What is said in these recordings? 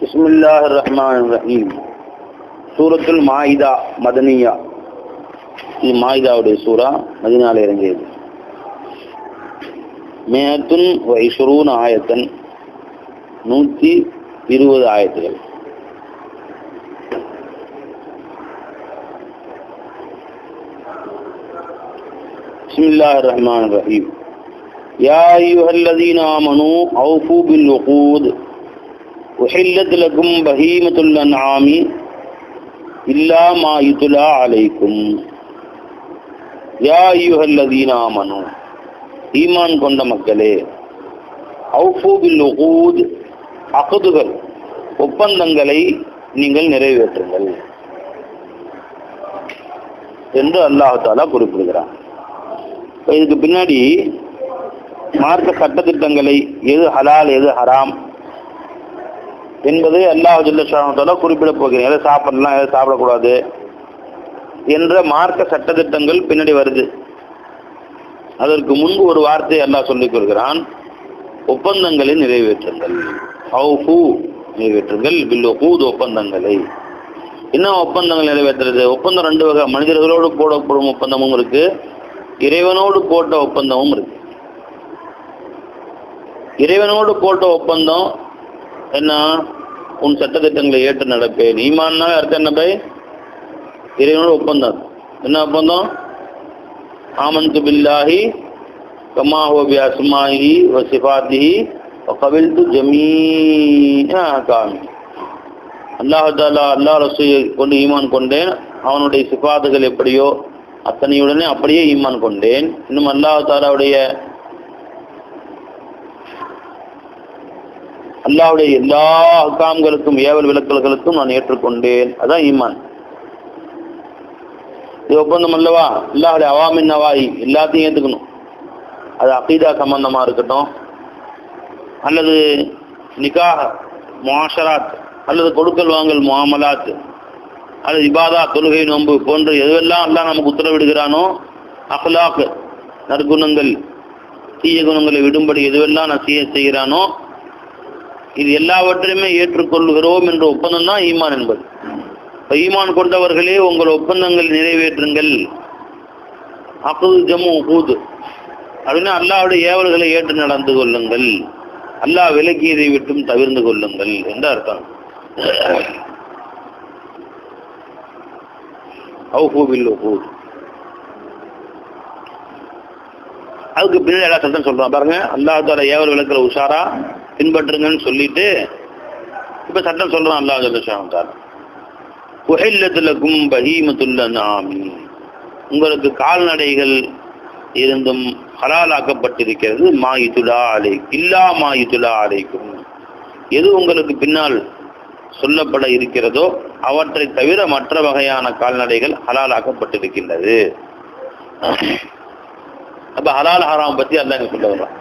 பிஸ்மில்லாஹ் ரஹ்மான் ரஹீம் சூரத்துல் மாயிதா மதனியா இது மாயிதாவுடைய சூரா மதினால இறங்கியது மேத்துன் வைஷுரூன் ஆயத்தன் நூற்றி இருபது ஆயத்துகள் بسم الله الرحمن الرحيم يا أيها الذين آمنوا أوفوا بالوقود உஹில்லத் லகும் பஹீமத்துல் இல்லா மா அலைக்கும். யா ஐயுஹல்லதீன ஈமான் கொண்ட மக்களே அவுஃபு உகூத் அகுதுகள் ஒப்பந்தங்களை நீங்கள் நிறைவேற்றுங்கள் என்று அல்லாஹாலா குறிப்பிடுகிறார் இப்போ இதுக்கு பின்னாடி மார்க்க சட்டத்திட்டங்களை எது ஹலால் எது ஹராம் என்பது அல்லாஹ் ஜில்லா குறிப்பிட போகிறேன். எதை சாப்பிடலாம் எதை சாப்பிடக்கூடாது என்ற மார்க்க சட்டத்திட்டங்கள் பின்னாடி வருது. அதற்கு முன்பு ஒரு வார்த்தை அல்லாஹ் சொல்லிக் கொள்கிறான். ஒப்பந்தங்களை நிறைவேற்றுங்கள் ஹவுஃபு நிறைவேற்றுங்கள் பில் ஒகூத் ஒப்பந்தங்களை. என்ன ஒப்பந்தங்கள் நிறைவேற்றுறது? ஒப்பந்தம் ரெண்டு வகை. மனிதர்களோடு போடப்படும் ஒப்பந்தமும் இருக்கு. இறைவனோடு போட்ட ஒப்பந்தமும் இருக்கு. இறைவனோடு போட்ட ஒப்பந்தம் என்ன? உன் சட்டத்திட்டங்களை ஏற்று நடப்பேன் ஈமான்னா அர்த்தம் என்ன பை? இறைவனோட ஒப்பந்தம். என்ன ஒப்பந்தம்? ஆமந்து பில்லாஹி கமாஹோபி ஹோ பி அஸ்மாஹி வ சிஃபாத்திஹி வ கபில்து காமி. அல்லாஹ் தாலா அல்லாஹ் கொண்டு ஈமான் கொண்டேன். அவனுடைய சிஃபாத்துகள் எப்படியோ அத்தனையுடனே அப்படியே ஈமான் கொண்டேன். இன்னும் அல்லாஹ் அல்லாவுடைய எல்லா அக்காம்களுக்கும் ஏவல் விளக்கல்களுக்கும் நான் ஏற்றுக்கொண்டேன். அதான் ஈமான். இது ஒப்பந்தம் அல்லவா? அல்லாவுடைய அவாமின் நவாயி எல்லாத்தையும் ஏற்றுக்கணும் அது அகீதா சம்பந்தமாக இருக்கட்டும். அல்லது நிகாஹ் மாஷராத் அல்லது கொடுக்கல் வாங்கல் முஆமலாத் அல்லது இபாதா தொழுகை நோன்பு போன்ற எதுவெல்லாம் எல்லாம் நமக்கு உத்தரவிடுகிறானோ அஹ்லாக் நற்குணங்கள் தீய குணங்களை விடும்படி எதுவெல்லாம் நான் செய்ய செய்கிறானோ இது எல்லாவற்றையுமே ஏற்றுக்கொள்கிறோம் என்ற ஒப்பந்தம் தான் ஈமான் என்பது. ஈமான் கொண்டவர்களே உங்கள் ஒப்பந்தங்கள் நிறைவேற்றுங்கள். அகுது ஜம்மு ஊது. அப்படின்னா அல்லாவுடைய ஏவல்களை ஏற்று நடந்து கொள்ளுங்கள். அல்லாஹ் விலக்கியதை விட்டும் தவிர்ந்து கொள்ளுங்கள் என்று அர்த்தம். அதுக்கு பின்னாடி எல்லா சட்டம் சொல்றான். பாருங்க அல்லாஹால ஏவல் விளக்கிற உஷாரா பின்பற்றுங்கன்னு சொல்லிட்டு இப்ப சட்டம் சொல்றான் அல்லாஹ் ஜல்ல உஹில்லத்துலக்கும் பஹீமத்துல்ல நாமி. உங்களுக்கு கால்நடைகள் இருந்தும் ஹலாலாக்கப்பட்டிருக்கிறது. மாயுதுலா அலை இல்லா மாயுதுலா அலைக்கும். எது உங்களுக்கு பின்னால் சொல்லப்பட இருக்கிறதோ அவற்றை தவிர மற்ற வகையான கால்நடைகள் ஹலாலாக்கப்பட்டிருக்கின்றது. அப்ப ஹலால் ஹராம் பத்தி அல்லாங்க சொல்ல வர்றான்.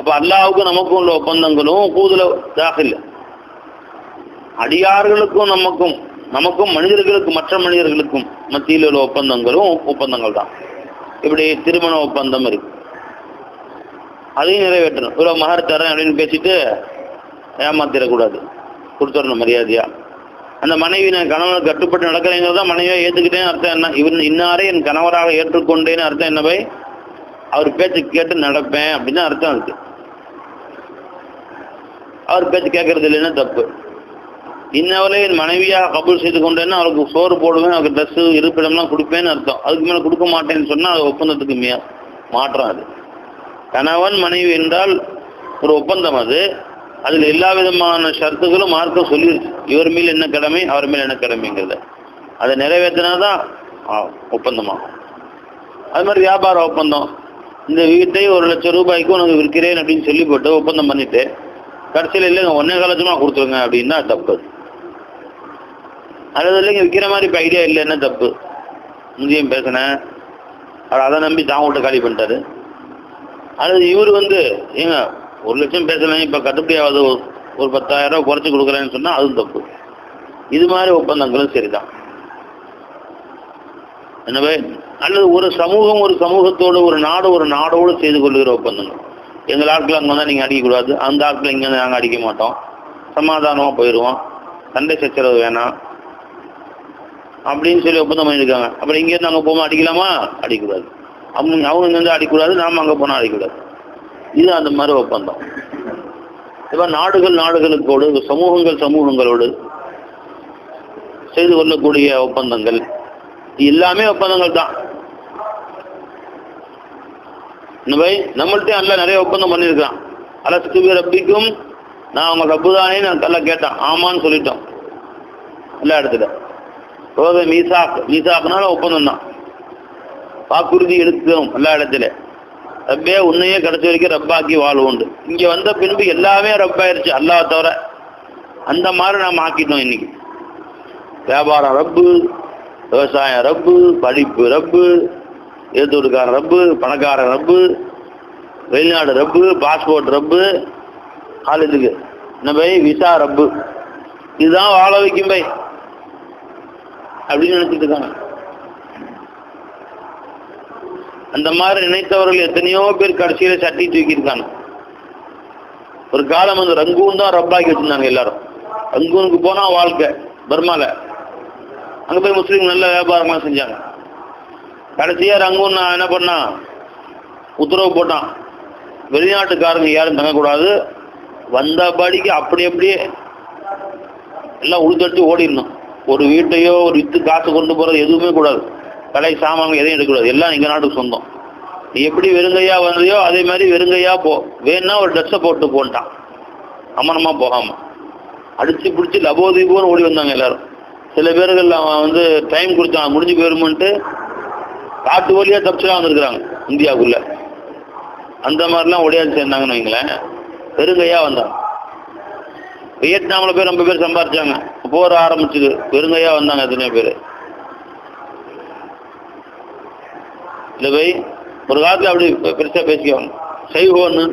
அப்போ அல்லாவுக்கும் நமக்கும் உள்ள ஒப்பந்தங்களும் கூதுல தாகில் அடியார்களுக்கும் நமக்கும் நமக்கும் மனிதர்களுக்கும் மற்ற மனிதர்களுக்கும் மத்தியில் உள்ள ஒப்பந்தங்களும் ஒப்பந்தங்கள் தான் இப்படி திருமண ஒப்பந்தம் இருக்கு. அதையும் நிறைவேற்றணும். இவ்வளோ மகர் தரேன் அப்படின்னு பேசிட்டு ஏமாத்திடக்கூடாது. கொடுத்துடணும் மரியாதையா. அந்த மனைவி நான் கணவனுக்கு கட்டுப்பட்டு நடக்கிறேங்கிறது தான் மனைவியை ஏத்துக்கிட்டேன்னு அர்த்தம் என்ன? இவன் இன்னாரே என் கணவராக ஏற்றுக்கொண்டேன்னு அர்த்தம் என்ன போய்? அவர் பேச்சு கேட்டு நடப்பேன் அப்படின்னு அர்த்தம் இருக்குது அவர் பேச்சு கேட்கறது இல்லைன்னா தப்பு? இன்னவளே என் மனைவியாக கபூல் செய்து கொண்டேன்னா அவளுக்கு சோறு போடுவேன் அவருக்கு ட்ரெஸ்ஸு இருப்பிடம்லாம் கொடுப்பேன்னு அர்த்தம். அதுக்கு மேலே கொடுக்க மாட்டேன்னு சொன்னால் அது ஒப்பந்தத்துக்கு மே மாற்றம் அது கணவன் மனைவி என்றால் ஒரு ஒப்பந்தம் அது. அதில் எல்லா விதமான ஷர்த்துகளும் மார்க்கம் சொல்லிடுச்சு இவர் மேல் என்ன கடமை அவர் மேல் என்ன கடமைங்கிறத. அதை நிறைவேற்றினாதான் ஒப்பந்தமாகும். அது மாதிரி வியாபார ஒப்பந்தம். இந்த வீட்டை ஒரு லட்சம் ரூபாய்க்கு உனக்கு விற்கிறேன் அப்படின்னு சொல்லி போட்டு ஒப்பந்தம் பண்ணிட்டு கடைசியில் இல்லைங்க ஒன்னே காலத்துமா கொடுத்துருங்க அப்படின்னா தப்பு. அல்லது இல்லைங்க விற்கிற மாதிரி இப்போ ஐடியா இல்லைன்னா தப்பு? முந்தியும் பேசினேன். அவர் அதை நம்பி தான் விட்டு காலி பண்ணிட்டாரு. அல்லது இவர் வந்து ஏங்க ஒரு லட்சம் பேசலாம் இப்போ கட்டுப்படியாவது ஒரு பத்தாயிரம் ரூபாய் குறைச்சி கொடுக்குறேன்னு சொன்னால் அதுவும் தப்பு. இது மாதிரி ஒப்பந்தங்களும் சரிதான். எனவே அல்லது ஒரு சமூகம் ஒரு சமூகத்தோடு ஒரு நாடு ஒரு நாடோடு செய்து கொள்கிற ஒப்பந்தங்கள். எங்கள் ஆட்கள் அங்கே வந்தால் நீங்கள் அடிக்கக்கூடாது அந்த ஆட்கள் இங்கே வந்து நாங்கள் அடிக்க மாட்டோம். சமாதானமாக போயிடுவோம் சண்டை சச்சரவு வேணாம். அப்படின்னு சொல்லி ஒப்பந்தம் பண்ணியிருக்காங்க. அப்புறம் இங்கேருந்து அங்கே போகும்போது அடிக்கலாமா? அடிக்கக்கூடாது. அவங்க அவங்க இங்கேருந்து அடிக்கக்கூடாது. நாம் அங்கே போனால் அடிக்கக்கூடாது. இது அந்த மாதிரி ஒப்பந்தம். இப்போ நாடுகள் நாடுகளுக்கோடு சமூகங்கள் சமூகங்களோடு செய்து கொள்ளக்கூடிய ஒப்பந்தங்கள். எல்லாமே ஒப்பந்தங்கள் தான். இந்த மாதிரி நம்மள்ட்ட அல்ல நிறைய ஒப்பந்தம் பண்ணியிருக்கான் அலஸ்துபி ரப்பிக்கும் நான் உங்கள் ரப்பு தானே நான் கல்ல கேட்டேன். ஆமான்னு சொல்லிட்டோம். எல்லா இடத்துல. ரோத மீசாக் மீசாக்னால ஒப்பந்தம் தான். வாக்குறுதி எடுக்கிறோம் எல்லா இடத்துல. ரப்பே உன்னையே கடைசி வரைக்கும் ரப்பாக்கி வாழ்வுண்டு. இங்கே வந்த பின்பு எல்லாமே ரப்பாயிருச்சு அல்லாஹ் தவிர. அந்த மாதிரி நாம் ஆக்கிட்டோம் இன்னைக்கு. வியாபாரம் ரப்பு விவசாயம் ரப்பு படிப்பு ரப்பு ஏத்தூருக்காரன் ரப்பு பணக்காரன் ரப்பு வெளிநாடு ரப்பு பாஸ்போர்ட் ரப்பு காலேஜுக்கு. என்ன பை விசா ரப்பு. இதுதான் வாழ வைக்கும் பை. அப்படின்னு நினைச்சிட்டு இருக்காங்க. அந்த மாதிரி நினைத்தவர்கள் எத்தனையோ பேர் கடைசியில சட்டி தூக்கியிருக்காங்க ஒரு காலம் வந்து ரங்கூன் தான் ரப்பாக்கி வச்சிருந்தாங்க எல்லாரும். ரங்கூனுக்கு போனா வாழ்க்கை பர்மால. அங்க போய் முஸ்லீம் நல்ல வியாபாரமா செஞ்சாங்க. கடைசியா ரங்கூன் நான் என்ன பண்ணான் உத்தரவு போட்டான். வெளிநாட்டுக்காரங்க யாரும் தங்கக்கூடாது. வந்தபடிக்கு அப்படி அப்படியே எல்லாம் உளுத்தட்டி ஓடிடணும். ஒரு வீட்டையோ ஒரு வித்து காசு கொண்டு போறது எதுவுமே கூடாது. கடை சாமான் எதையும் எடுக்கக்கூடாது. எல்லாம் எங்க நாட்டுக்கு சொந்தம். நீ எப்படி வெறுங்கையா வந்ததையோ அதே மாதிரி வெறுங்கையா போ. வேணா ஒரு ட்ரெஸ்ஸை போட்டு போன்ட்டான். அமனமாக போகாம. அடிச்சு பிடிச்சி லபோதீபோன்னு ஓடி வந்தாங்க எல்லாரும். சில பேர்கள் அவன் வந்து டைம் கொடுத்தான். முடிஞ்சு போயிருமோன்ட்டு காட்டு வழியா தப்பிச்சுலாம் வந்திருக்கிறாங்க இந்தியாவுக்குள்ள. அந்த மாதிரிலாம் ஒடியாது சேர்ந்தாங்கன்னு வைங்களேன் பெருங்கையா வந்தாங்க. வியட்நாமில் போய் ரொம்ப பேர் சம்பாரிச்சாங்க. போர் ஆரம்பிச்சுது பெருங்கையா வந்தாங்க எத்தனையோ பேர். இல்லை போய் ஒரு காலத்தில் அப்படி பெருசாக பெருசா பேசிக்குவாங்க. சைவோன்னு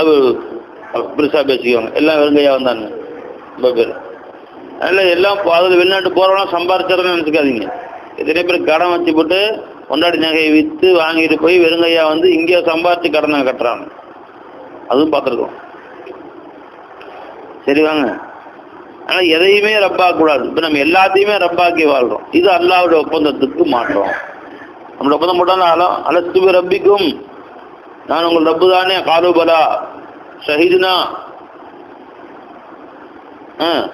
அது பெருசா பேசிக்குவாங்க. எல்லாம் வெறுங்கையா வந்தாங்க ரொம்ப பேர். அதனால எல்லாம் அதில் வெளிநாட்டு போகிறவங்களாம் சம்பாரிச்சாருன்னு நினச்சிக்காதீங்க. எத்தனை பேர் கடன் வச்சு போட்டு கொண்டாடி நகையை விற்று வாங்கிட்டு போய் வெறுங்கையா வந்து இங்கே சம்பாதிச்சு கடனை கட்டுறாங்க. அதுவும் பார்த்துருக்கோம். சரி வாங்க. ஆனால் எதையுமே ரப்பாக்கூடாது இப்போ நம்ம எல்லாத்தையுமே ரப்பாக்கி வாழ்றோம். இது அல்லாவுடைய ஒப்பந்தத்துக்கு மாற்றோம். நம்மளோட ஒப்பந்தம் போட்டாலும் அலஸ்துபி ரப்பிக்கும். நான் உங்கள் ரப்பு தானே. காலுபலா ஷஹீதுனா. ஆ.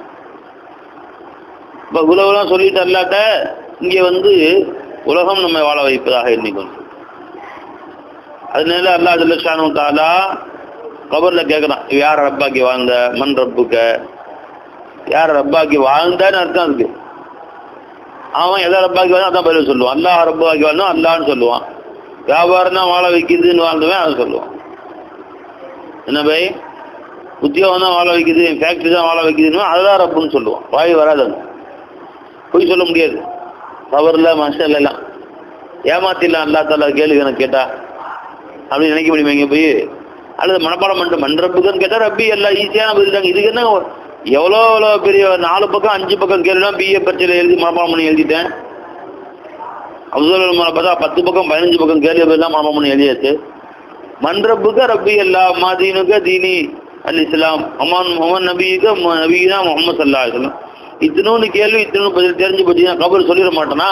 இப்போ குலவெல்லாம் சொல்லிட்டு அல்லாட்ட இங்கே வந்து உலகம் நம்ம வாழ வைப்பதாக எண்ணிக்கொண்டு அதனால அல்லா ஜல்லஷானு தாலா கபரில் கேட்குறான் யார் ரப்பாக்கி வாழ்ந்த? மண் ரப்புக்க? யார் ரப்பாக்கி வாழ்ந்தான்னு அர்த்தம் இருக்கு. அவன் எதை ரப்பாக்கி வாழ்ந்தா அதான் பதில் சொல்லுவான். அல்லாஹ் ரப்பாக்கி வாழ்ந்தா அல்லான்னு சொல்லுவான். வியாபாரம் தான் வாழ வைக்குதுன்னு வாழ்ந்தவன் அதை சொல்லுவான். என்ன பை? உத்தியோகம் தான் வாழ வைக்குது ஃபேக்ட்ரி தான் வாழ வைக்குதுன்னு அதுதான் ரப்புன்னு சொல்லுவான். வாய் வராது பொய் சொல்ல முடியாது. தவறில் மனுஷன் எல்லாம். ஏமாத்திடலாம் அல்லா தாலா கேள்வி எனக்கு கேட்டா. அப்படின்னு நினைக்க முடியுமா இங்கே போய்? அல்லது மனப்பாடம் பண்ணிட்டு மன்றப்புக்குன்னு கேட்டால் ரப்பி எல்லாம் ஈஸியான பதில் இதுக்கு என்ன எவ்வளோ எவ்வளோ பெரிய நாலு பக்கம் அஞ்சு பக்கம் கேள்விலாம் பிஏ பரீட்சையில் எழுதி மனப்பாடம் பண்ணி எழுதிட்டேன். அப்துல் பார்த்தா பத்து பக்கம் பதினஞ்சு பக்கம் கேள்வி எல்லாம் மனப்பாடம் பண்ணி எழுதியாச்சு. மன்றப்புக்க ரப்பி எல்லா மாதீனுக்க தீனி அல் இஸ்லாம். அமான் முகமது நபிக்கு நபினா முகமது சல்லா இஸ்லாம் இத்தனோன்னு கேள்வி இத்தனோன்னு பதில் தெரிஞ்சு பார்த்தீங்கன்னா கபர் சொல்லிட மாட்டேனா?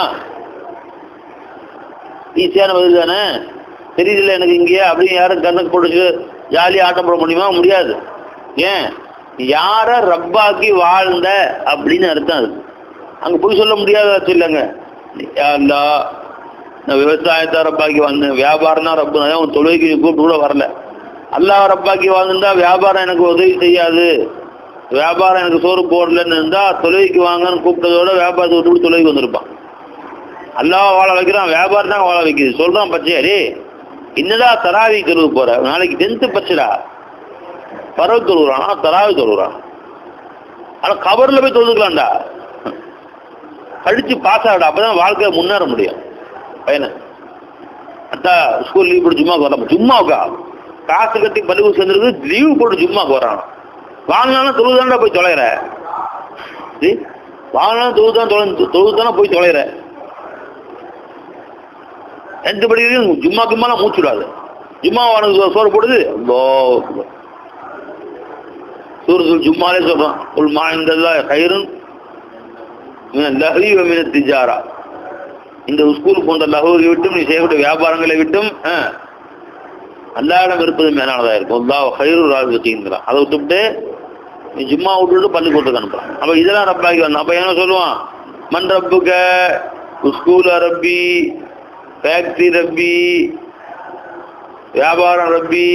ஈஸியான பதில் தானே? தெரியுதுல்ல எனக்கு இங்கேயே அப்படின்னு யாரும் கண்ணுக்கு போட்டு ஜாலியாக ஆட்டம் போட முடியுமா? முடியாது. ஏன்? யார ரப்பாக்கி வாழ்ந்த அப்படின்னு அர்த்தம் அது. அங்கே போய் சொல்ல முடியாத இல்லைங்க. அல்லா நான் விவசாயத்தை ரப்பாக்கி வாழ்ந்தேன். வியாபாரம் தான் ரப்பு. நான் உன் தொழுகைக்கு கூப்பிட்டு கூட வரல. அல்லா ரப்பாக்கி வாழ்ந்துருந்தா வியாபாரம் எனக்கு உதவி செய்யாது. வியாபாரம் எனக்கு சோறு போடலன்னு இருந்தால் தொழுகைக்கு வாங்கன்னு கூப்பிட்டதோட வியாபாரத்தை விட்டு விட்டு தொழுகைக்கு வந்திருப்பான். அல்லாவை வாழ வைக்கிறான். வியாபாரம் தான் வாழ வைக்குது. சொல்கிறான் பச்சையாரி என்னடா தராவி தொழுவு போற? நாளைக்கு டென்த்து பச்சடா. பறவை தொழுகிறானா தராவி தொழுகிறான் ஆனால் கவரில் போய் தொழுதுக்கலாம்டா. படிச்சு பாஸ் ஆகிடா. அப்போ தான் வாழ்க்கை முன்னேற முடியும். பையனை. அத்தா ஸ்கூல் லீவ் போட்டு சும்மா வரலாம் சும்மா காசு கட்டி பள்ளிக்கூடம் சேர்ந்துருக்கு லீவ் போட்டு சும்மா வரான். வாங்கினாலும் தொழுதாண்டா போய் தொலைகிற. வாங்கினாலும் தொழுதான் தொலை தொழுதானே போய் தொலைகிற. எந்த படிக்கிறீங்க ஜும்மா கும்மாலாம் மூச்சுடாது. ஜும்மா உனக்கு சோறு போடுது அல்லாஹ் அக்பர். ஜும்மாலே சொல்றான் உல் மா கயிறும் கயிறுன் மீன திஜாரா. இந்த ஸ்கூல் போன்ற லஹூரை விட்டும் நீ செய்யக்கூடிய வியாபாரங்களை விட்டும் அல்லாடம் இருப்பது மேலானதாக இருக்கும். அல்லா ஹைரு ராஜுங்கிறான் அதை விட்டுவிட்டு நீ ஜும்மா விட்டுட்டு பள்ளிக்கூட்டத்துக்கு அனுப்புறான். அப்போ இதெல்லாம் ரப்பாக்கி வந்தான் அப்போ என்ன சொல்லுவான்? மண் ரப்புக்க ஸ்கூல் ரப்பி ஃபேக்ட்ரி ரப்பி வியாபாரம் ரப்பி.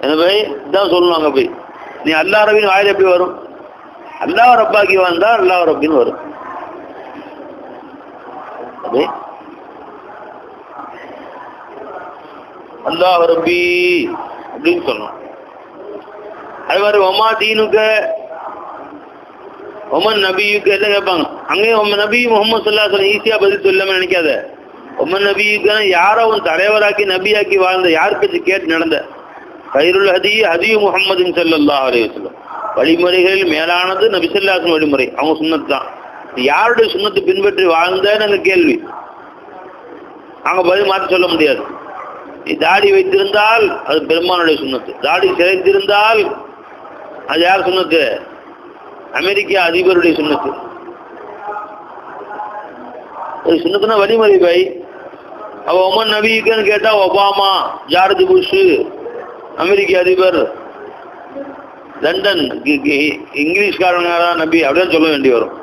என்ன போய்? இதான் சொல்லுவாங்க போய். நீ அல்லா ரபின்னு வாயில் எப்படி வரும்? அல்லா ரப்பாக்கி வந்தால் அல்லா ரப்பின்னு வரும். அப்படி. அல்லாஹ் ரப்பி அப்படின்னு சொல்லணும். அது மாதிரி ஒமா தீனுக்க ஒமன் நபியுக்கு எல்லாம் கேட்பாங்க? அங்கேயும் ஒம்மன் நபி முகமது சொல்லா சொல்ல ஈஸியா பதில் சொல்லாம நினைக்காத. உமன் நபியுக்கு யாரோ உன் தலைவராக்கி நபியாக்கி வாழ்ந்த யார் பற்றி கேட்டு நடந்த? கைருல் ஹதி ஹதியு முகமது சொல்லல்லா அலைய சொல்லம் வழிமுறைகளில் மேலானது நபிசல்லாசன் வழிமுறை. அவங்க சுண்ணத்து தான் யாருடைய சுண்ணத்தை பின்பற்றி வாழ்ந்தன்னு கேள்வி. அவங்க பதில் மாற்றி சொல்ல முடியாது. நீ தாடி வைத்திருந்தால் அது பெருமானுடைய சுண்ணத்து. தாடி சிறைத்திருந்தால் அது யார் சொன்னது? அமெரிக்க அதிபருடைய சுண்ணத்து அது சுண்ணத்துனா வழிமுறை பை அவ ஒமன் நபிக்குன்னு கேட்டா ஒபாமா ஜார்ஜ் புஷ் அமெரிக்க அதிபர் லண்டன் இங்கிலீஷ்காரனாரா நபி அப்படின்னு சொல்ல வேண்டி வரும்.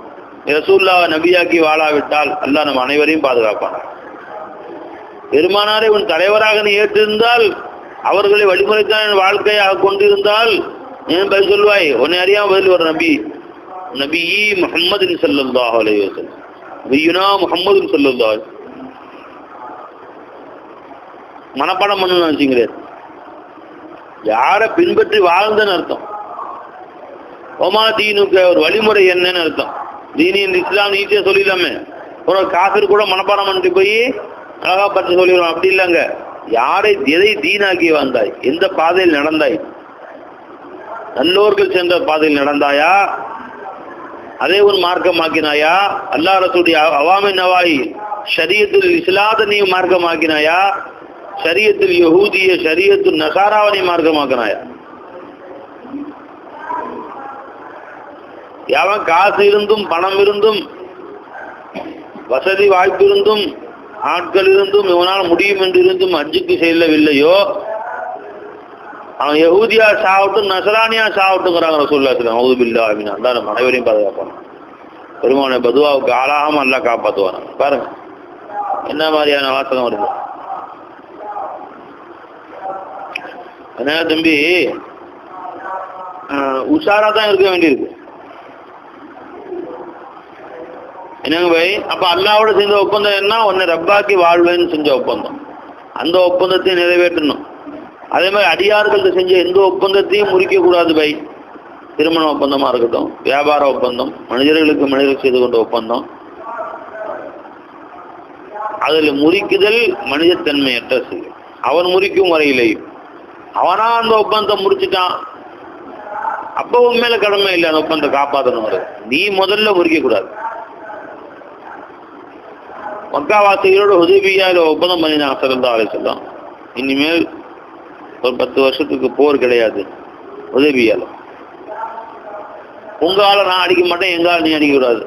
ரசூல்லாவை நபியாக்கி வாழாவிட்டால் அல்லா நம்ம அனைவரையும் பாதுகாப்பான். பெருமானாரை உன் தலைவராக நீ ஏற்றிருந்தால் அவர்களை வழிமுறைத்தான் வாழ்க்கையாக கொண்டிருந்தால் ஏன் பதில் சொல்லுவாய் உன்னை அறியாம பதில் வர நபி நபி முகமது சல்லாஹ் அலைவசல் நபியுனா முகமது சல்லா மனப்பாடம் பண்ணணும் வச்சுங்கிறார் யாரை பின்பற்றி வாழ்ந்தன்னு அர்த்தம் ஒமா தீனுக்கு ஒரு வழிமுறை என்னன்னு அர்த்தம் தீனின் இஸ்லாம் ஈஸியா சொல்லிடலாமே ஒரு காசர் கூட மனப்பாடம் பண்ணிட்டு போய் அழகா பற்றி சொல்லிடுவோம் அப்படி இல்லைங்க யாரை எதை தீனாக்கி வந்தாய் எந்த பாதையில் நடந்தாய் நல்லோர்கள் சென்ற பாதையில் நடந்தாயா? அதே ஒரு மார்க்கமாக்கினாயா? அல்லா ரசூடைய அவாமி நவாய் ஷரியத்தில் இஸ்லாத நீ மார்க்கமாக்கினாயா? ஷரியத்தில் யகூதிய ஷரியத்து நசாராவை நீ மார்க்கமாக்கினாயா? எவன் காசு இருந்தும் பணம் இருந்தும் வசதி வாய்ப்பு இருந்தும் ஆட்கள் இருந்தும் இவனால் முடியும் என்று இருந்தும் அஞ்சுக்கு செல்லவில்லையோ அவன் யகுதியா சாவட்டும் நசரானியா சாவட்டுங்கிறாங்க ரசூல்லா சொல்லம் அப்படின்னா தான் நம்ம அனைவரையும் பாதுகாப்பான் பெருமானை பதுவாவுக்கு ஆளாகாம நல்லா காப்பாற்றுவான் பாருங்க. என்ன மாதிரியான வாசகம் வருது? அதனால தம்பி உஷாரா தான் இருக்க வேண்டியிருக்கு. என்னங்க பை? அப்ப அல்லாவோட செஞ்ச ஒப்பந்தம் என்ன? உன்னை ரப்பாக்கி வாழ்வேன்னு செஞ்ச ஒப்பந்தம். அந்த ஒப்பந்தத்தை நிறைவேற்றணும். அதே மாதிரி அடியார்கள்ட்ட செஞ்ச எந்த ஒப்பந்தத்தையும் முறிக்கக்கூடாது பை. திருமண ஒப்பந்தமா இருக்கட்டும் வியாபார ஒப்பந்தம் மனிதர்களுக்கு மனிதர்கள் செய்து கொண்ட ஒப்பந்தம். அதில் முறிக்குதல் மனிதத்தன்மையற்ற செயல். அவன் முறிக்கும் வரையிலேயும் அவனா அந்த ஒப்பந்தத்தை முறிச்சிட்டான். அப்போ உன் மேல கடமை இல்லை அந்த ஒப்பந்தத்தை காப்பாற்றணும் நீ முதல்ல முறிக்க கூடாது மக்காவாசிகளோட உதவியால ஒப்பந்தம் பண்ணினாங்க சிறந்த ஆலை சொல்லும் இனிமேல் ஒரு பத்து வருஷத்துக்கு போர் கிடையாது. உதவியால. உங்களால் நான் அடிக்க மாட்டேன் எங்கால நீ அடிக்கக்கூடாது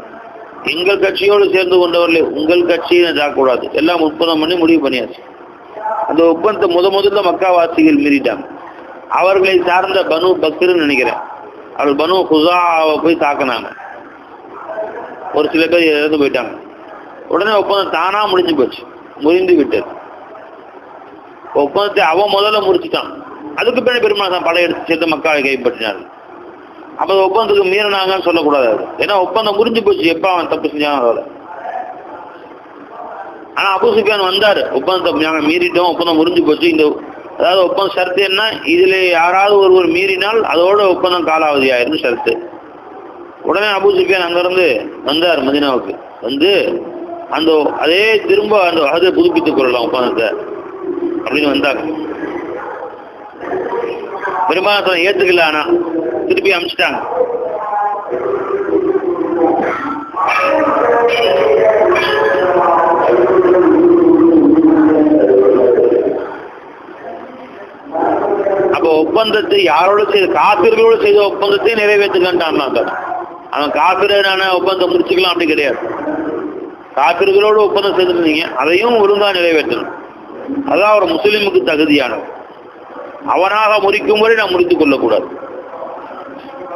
எங்கள் கட்சியோடு சேர்ந்து கொண்டவர்களே உங்கள் கட்சியை தாக்கக்கூடாது எல்லாம் ஒப்பந்தம் பண்ணி முடிவு பண்ணியாச்சு. அந்த ஒப்பந்தத்தை முத முதல்ல மக்காவாசிகள் மீறிட்டாங்க. அவர்களை சார்ந்த பனு பக்தர்னு நினைக்கிறேன். அவர்கள் பனு ஹுசாவை போய் தாக்கினாங்க. ஒரு சில பேர் இறந்து போயிட்டாங்க. உடனே ஒப்பந்தம் தானா முடிஞ்சு போச்சு. முறிந்து விட்டது. ஒப்பந்தத்தை அவன் முதல்ல முறிச்சுட்டான் அதுக்கு பின்னாடி பெருமாள் படையெடுத்து சேர்த்து மக்களை கைப்பற்றினார்கள் அப்போ ஒப்பந்தத்துக்கு மீறினாங்கன்னு சொல்லக்கூடாது ஏன்னா ஒப்பந்தம் முறிஞ்சு போச்சு. எப்போ அவன் தப்பு செஞ்சான் அதில் ஆனால் அபு சுஃபியான் வந்தாரு. ஒப்பந்தத்தை நாங்கள் மீறிட்டோம். ஒப்பந்தம் முறிஞ்சு போச்சு. இந்த அதாவது ஒப்பந்தம் ஷர்த்து என்ன? இதுல யாராவது ஒருவர் மீறினால் அதோட ஒப்பந்தம் காலாவதி ஆயிரும் ஷர்த்து. உடனே அபு சுஃபியான் அங்கிருந்து வந்தார் மதினாவுக்கு. வந்து அந்த அதே திரும்ப அந்த அதை புதுப்பித்துக் கொள்ளலாம் ஒப்பந்தத்தை. அப்படின்னு வந்தாங்க. பெரும்பாலும் ஏத்துக்கல ஆனா திருப்பி அமிச்சிட்டாங்க. அப்போ ஒப்பந்தத்தை யாரோட செய்த காப்பிர்களோடு செய்த ஒப்பந்தத்தை நிறைவேற்றுகின்றான் அவன் காப்பிரான ஒப்பந்தம் முடிச்சுக்கலாம் அப்படி கிடையாது. காப்பிர்களோடு ஒப்பந்தம் செய்திருந்தீங்க அதையும் ஒழுங்கா நிறைவேற்றணும். அதான் ஒரு முஸ்லீமுக்கு தகுதியானது அவனாக முறிக்கும் வரை நாம் முறித்துக் கொள்ளக்கூடாது.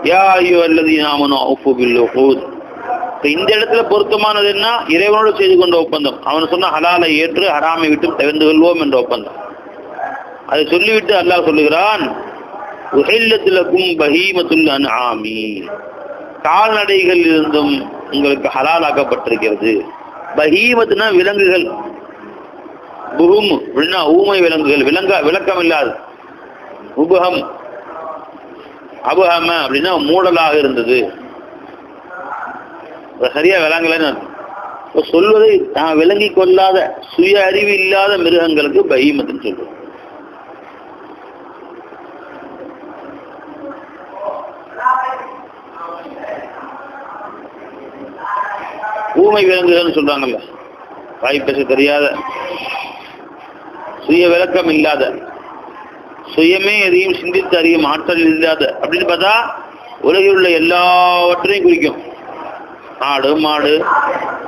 யா ஐயோ அல்லது நாமனோ ஒப்பு பில்லு இந்த இடத்துல பொருத்தமானது என்ன? இறைவனோடு செய்து கொண்ட ஒப்பந்தம். அவன் சொன்ன ஹலாலை ஏற்று ஹராமை விட்டு தவிர்ந்து கொள்வோம் என்ற ஒப்பந்தம். அதை சொல்லிவிட்டு அல்லாஹ் சொல்லுகிறான் உஹில்லத்திலக்கும் பஹீமத்துல் அன்ஆமி. கால்நடைகள் இருந்தும் உங்களுக்கு ஹலாலாக்கப்பட்டிருக்கிறது பஹீமத்துனா விலங்குகள். புகும் விண்ணா ஊமை விலங்குகள் விளங்க விளக்கம் இல்லாது உபகம் அபுஹம அப்படின்னா மூடலாக இருந்தது. சரியா விளங்கலன்னு அர்த்தம். சொல்வதை நான் விளங்கி கொள்ளாத சுய அறிவு இல்லாத மிருகங்களுக்கு பகிமத்துன்னு சொல்லுவோம் ஊமை விலங்குகள்னு சொல்றாங்கல்ல. வாய் பேச தெரியாத. சுய விளக்கம் இல்லாத சுயமே எதையும் சிந்தித்து அறியும் ஆற்றல் இல்லாத அப்படின்னு பார்த்தா உலகில் உள்ள எல்லாவற்றையும் குறிக்கும். ஆடு மாடு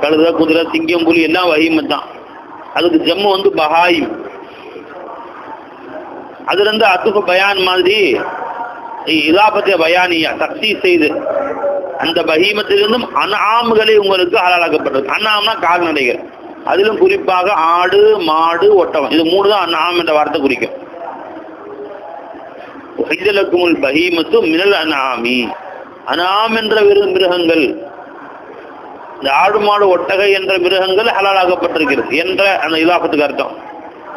கழுத குதிரை சிங்கம் புலி எல்லாம் வகிமை தான். அதுக்கு ஜம்மு வந்து பஹாயும். அதுல இருந்து அத்துக்கு பயான் மாதிரி இதாபத்திய பயானியா சக்தி செய்து அந்த பகீமத்திலிருந்தும் அனாம்களை உங்களுக்கு ஹலாலாக்கப்பட்டது அன்னாம்னா கால்நடைகள் அதிலும் குறிப்பாக ஆடு மாடு ஒட்டகம் இது மூணு தான் நாம் என்ற வார்த்தை குறிக்கும். வைதலக்குமுல் பஹீமத்து மினல் அனாமி அனாம் என்ற விரு மிருகங்கள். இந்த ஆடு மாடு ஒட்டகை என்ற மிருகங்கள் ஹலாலாகப்பட்டிருக்கிறது என்ற அந்த இலாபத்துக்கு அர்த்தம்.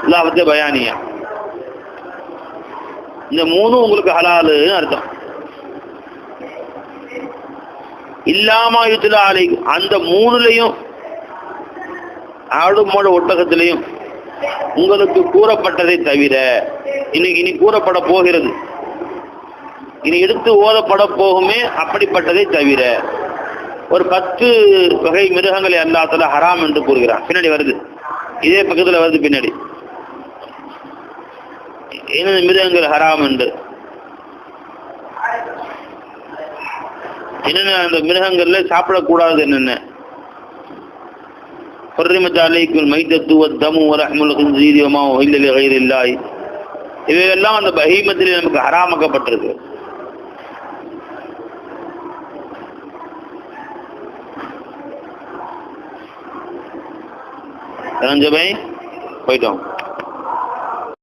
இலாபத்தை பயானியா. இந்த மூணும் உங்களுக்கு ஹலாலு அர்த்தம். இல்லாம யுத்துல ஆலை அந்த மூணுலையும் ஆடு மாடு ஒட்டகத்திலையும் உங்களுக்கு கூறப்பட்டதை தவிர இன்னைக்கு இனி கூறப்பட போகிறது. இனி எடுத்து ஓதப்பட போகுமே அப்படிப்பட்டதை தவிர ஒரு பத்து வகை மிருகங்களை அல்லாத்துல ஹராம் என்று கூறுகிறான். பின்னாடி வருது. இதே பக்கத்தில் வருது பின்னாடி. என்னென்ன மிருகங்கள் ஹராம் என்று? என்னென்ன அந்த மிருகங்கள்ல சாப்பிடக்கூடாது என்னென்ன? حرمت عليكم الميتة والدم ولحم الخنزير وما أهل لغير الله இவையெல்லாம் அந்த பஹீமத்தில் நமக்கு ஹராமாக்கப்பட்டிருக்கு ரஞ்சபை போயிட்டோம்